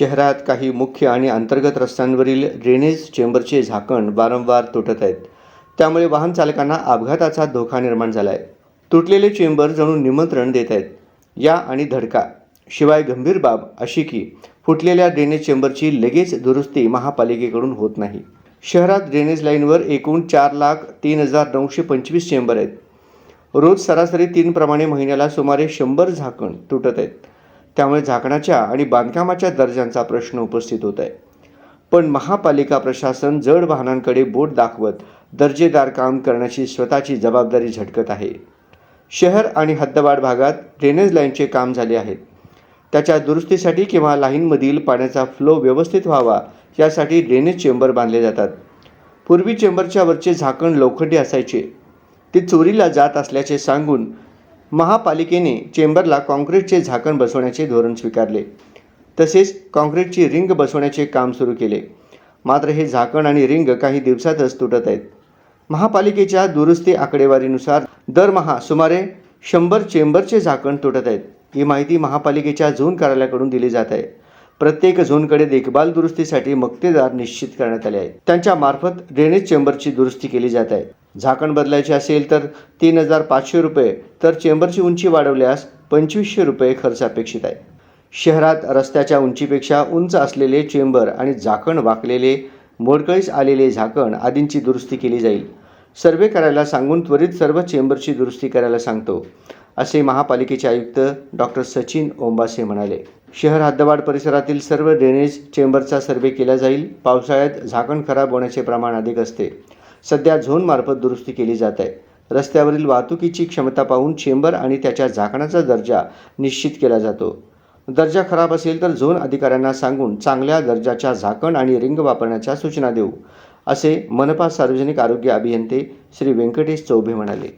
शहरात काही मुख्य आणि अंतर्गत रस्त्यांवरील ड्रेनेज चेंबरचे झाकण वारंवार तुटत आहेत. त्यामुळे वाहन चालकांना अपघाताचा धोका निर्माण झाला आहे तुटलेले चेंबर जणू निमंत्रण देत आहेत. या आणि धडका. शिवाय गंभीर बाब अशी की फुटलेल्या ड्रेनेज चेंबरची लगेच दुरुस्ती महापालिकेकडून होत नाही. शहरात ड्रेनेज लाईनवर एकूण चार लाख तीन हजार नऊशे पंचवीस चेंबर आहेत. रोज सरासरी तीनप्रमाणे महिन्याला सुमारे शंभर झाकण तुटत आहेत. त्यामुळे झाकणाच्या आणि बांधकामाच्या दर्जांचा प्रश्न उपस्थित होत आहे पण महापालिका प्रशासन जड वाहनांकडे बोट दाखवत दर्जेदार काम करण्याची स्वतःची जबाबदारी झटकत आहे. शहर आणि हद्दवाड भागात ड्रेनेज लाईनचे काम झाले आहेत त्याच्या दुरुस्तीसाठी किंवा लाईनमधील पाण्याचा फ्लो व्यवस्थित व्हावा यासाठी ड्रेनेज चेंबर बांधले जातात. पूर्वी चेंबरच्या वरचे झाकण लोखंडी असायचे. ते चोरीला जात असल्याचे सांगून महापालिकेने चेंबरला काँक्रीटचे झाकण बसवण्याचे धोरण स्वीकारले. तसेच काँक्रीटची रिंग बसवण्याचे काम सुरू केले. मात्र हे झाकण आणि रिंग काही दिवसातच तुटत आहेत. महापालिकेच्या दुरुस्ती आकडेवारीनुसार दरमहा सुमारे शंभर चेंबरचे झाकण तुटत आहेत. ही माहिती महापालिकेच्या झोन कार्यालयाकडून दिली जात आहे. प्रत्येक झोनकडे देखभाल दुरुस्तीसाठी मक्तेदार निश्चित करण्यात आले आहेत. त्यांच्या मार्फत ड्रेनेज चेंबरची दुरुस्ती केली जात आहे. झाकण बदलायचे असेल तर तीन हजार पाचशे रुपये तर चेंबरची उंची वाढवल्यास पंचवीसशे रुपये खर्च अपेक्षित आहे. शहरात रस्त्याच्या उंचीपेक्षा उंच असलेले चेंबर आणि झाकण वाकलेले मोडकळीस आलेले झाकण आदींची दुरुस्ती केली जाईल. सर्वे करायला सांगून त्वरित सर्व चेंबरची दुरुस्ती करायला सांगतो असे महापालिकेचे आयुक्त डॉक्टर सचिन ओंबासे म्हणाले. शहर हद्दवाड परिसरातील सर्व ड्रेनेज चेंबरचा सर्वे केला जाईल. पावसाळ्यात झाकण खराब होण्याचे प्रमाण अधिक असते. सध्या झोनमार्फत दुरुस्ती केली जात आहे. रस्त्यावरील वाहतुकीची क्षमता पाहून चेंबर आणि त्याच्या झाकणाचा दर्जा निश्चित केला जातो. दर्जा खराब असेल तर झोन अधिकाऱ्यांना सांगून चांगल्या दर्जाच्या झाकण आणि रिंग वापरण्याच्या सूचना देऊ असे मनपा सार्वजनिक आरोग्य अभियंते श्री व्यंकटेश चौबे म्हणाले.